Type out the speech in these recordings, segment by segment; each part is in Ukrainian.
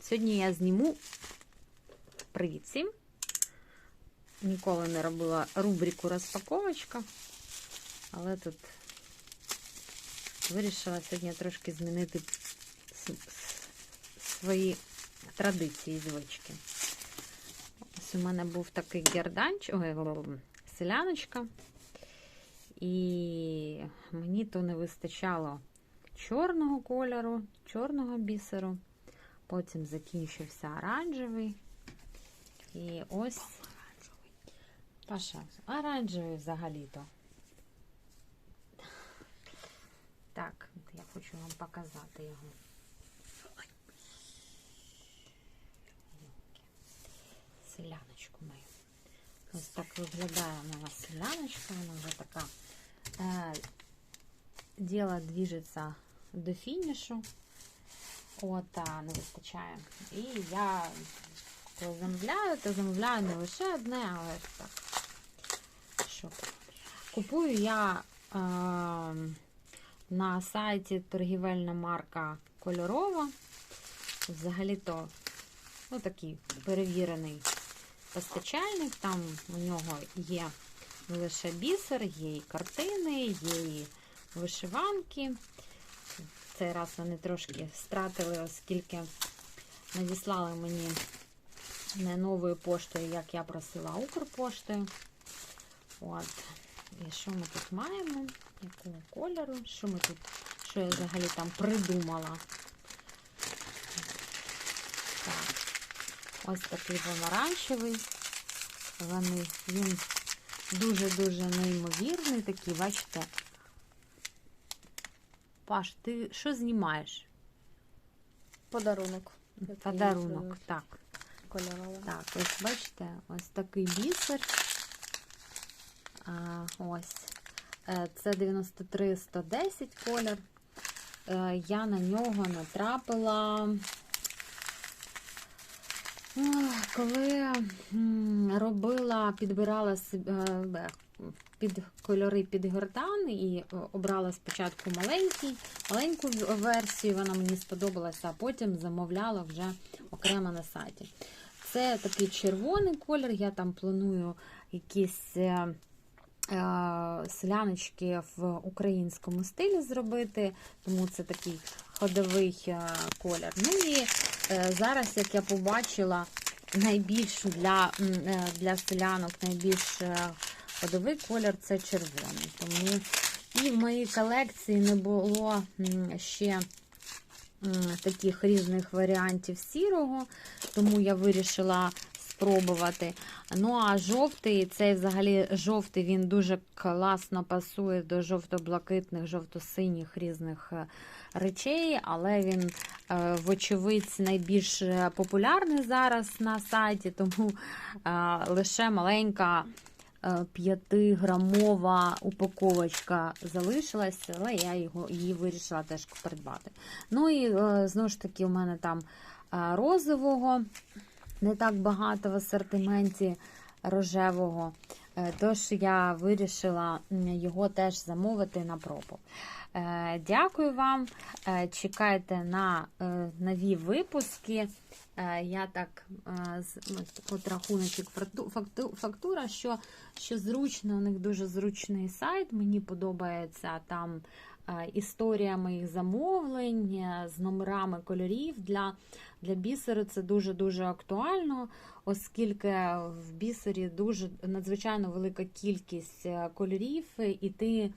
Сьогодні я зніму привіт всім. Ніколи не робила рубрику розпаковочка, але тут вирішила сьогодні трошки змінити свої традиції звички. Ось у мене був такий герданч, ой, селяночка, і мені то не вистачало чорного кольору, чорного бісеру. Потім закінчився оранжевий. І ось Паша, оранжевий взагалі-то. Так, я хочу вам показати його. Селяночку мою. Ось так виглядає моя селяночка. Вона вже така. Е, діло движеться до фінішу. От, не вистачає. І я коли замовляю, то замовляю не лише одне, але так. Що? Купую я е, на сайті торгівельна марка кольорова. Взагалі-то ну, такий перевірений постачальник. Там у нього є лише бісер, є і картини, є і вишиванки. Цей раз вони трошки стратили, оскільки надіслали мені не новою поштою, як я просила Укрпоштою. От. І що ми тут маємо? Якого кольору? Що ми тут, що я взагалі там придумала? Так. Ось такий помаранчевий. Вони, він дуже-дуже неймовірний такий, бачите? Паш, ти що знімаєш? Подарунок. Подарунок, так. Кольорова. Так, ось бачите, ось такий бісер. А, ось. Е, Це 93-110 колір. Е, Я на нього натрапила, коли робила, підбирала соб- е, під кольори під гортан і е, обрала спочатку маленький, маленьку версію, вона мені сподобалася, а потім замовляла вже окремо на сайті. Це такий червоний колір. Я там планую якісь е, е, селяночки в українському стилі зробити, тому це такий ходовий е, колір. Ну і е, зараз, як я побачила, найбільш для, для селянок найбільш ходовий колір це червоний. Тому і в моїй колекції не було ще таких різних варіантів сірого, тому я вирішила спробувати. Ну, а жовтий, цей взагалі жовтий, він дуже класно пасує до жовто-блакитних, жовто-синіх різних е, речей, але він, е, вочевидь, найбільш е, популярний зараз на сайті, тому лише маленька. 5-грамова упаковочка залишилась, але я його, її вирішила теж придбати. Ну і е, знову ж таки, у мене там е, розового не так багато в асортименті рожевого. Е, Тож я вирішила його теж замовити на пробу. Е, Дякую вам. Е, Чекайте на нові випуски. Я так от- рахуночок факту- факту- фактура, що, що зручно, у них дуже зручний сайт. Мені подобається там історія моїх замовлень з номерами кольорів. Для, для бісеру це дуже-дуже актуально, оскільки в бісері дуже надзвичайно велика кількість е, кольорів, і ти.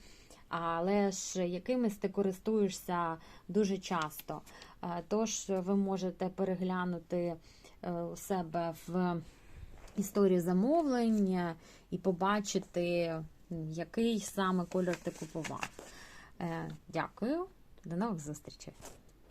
Але ж якимись ти користуєшся дуже часто. Е, Тож ви можете переглянути е, у себе в історії замовлень е, і побачити, який саме кольор ти купував. Е, Дякую, до нових зустрічей!